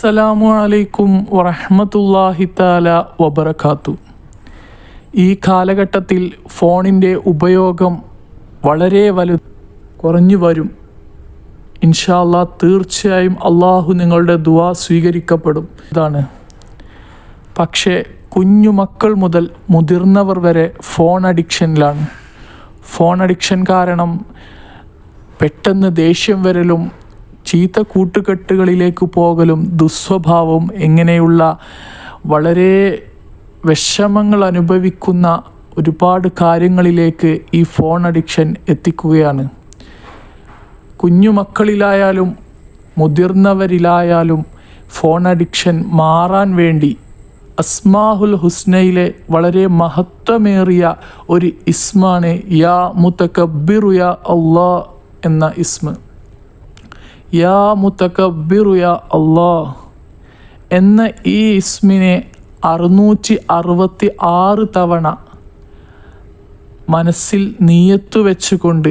അസ്സലാമു അലൈക്കും വറഹമത്തല്ലാഹി താല വബർക്കാത്തു ഈ കാലഘട്ടത്തിൽ ഫോണിന്റെ ഉപയോഗം വളരെ വലു കുറഞ്ഞു വരും. ഇൻഷാല്ലാ തീർച്ചയായും അള്ളാഹു നിങ്ങളുടെ ദുവാ സ്വീകരിക്കപ്പെടും. ഇതാണ്. പക്ഷേ കുഞ്ഞു മക്കൾ മുതൽ മുതിർന്നവർ വരെ ഫോൺ അഡിക്ഷനിലാണ്. ഫോൺ അഡിക്ഷൻ കാരണം പെട്ടെന്ന് ദേഷ്യം വരലും ചീത്ത കൂട്ടുകെട്ടുകളിലേക്ക് പോകലും ദുസ്വഭാവവും എങ്ങനെയുള്ള വളരെ വിഷമങ്ങൾ അനുഭവിക്കുന്ന ഒരുപാട് കാര്യങ്ങളിലേക്ക് ഈ ഫോൺ അഡിക്ഷൻ എത്തിക്കുകയാണ്. കുഞ്ഞുമക്കളിലായാലും മുതിർന്നവരിലായാലും ഫോൺ അഡിക്ഷൻ മാറാൻ വേണ്ടി അസ്മാഹുൽ ഹുസ്നയിലെ വളരെ മഹത്വമേറിയ ഒരു ഇസ്മാണ് യാ മുത്തക്കബിറു യാ അള്ളാ എന്ന ഇസ്മ. യാ മുത്തക്കബിറു യാ അള്ളാ എന്ന ഈ ഇസ്മിനെ അറുന്നൂറ്റി അറുപത്തി ആറ് തവണ മനസ്സിൽ നീയത്തു വെച്ചുകൊണ്ട്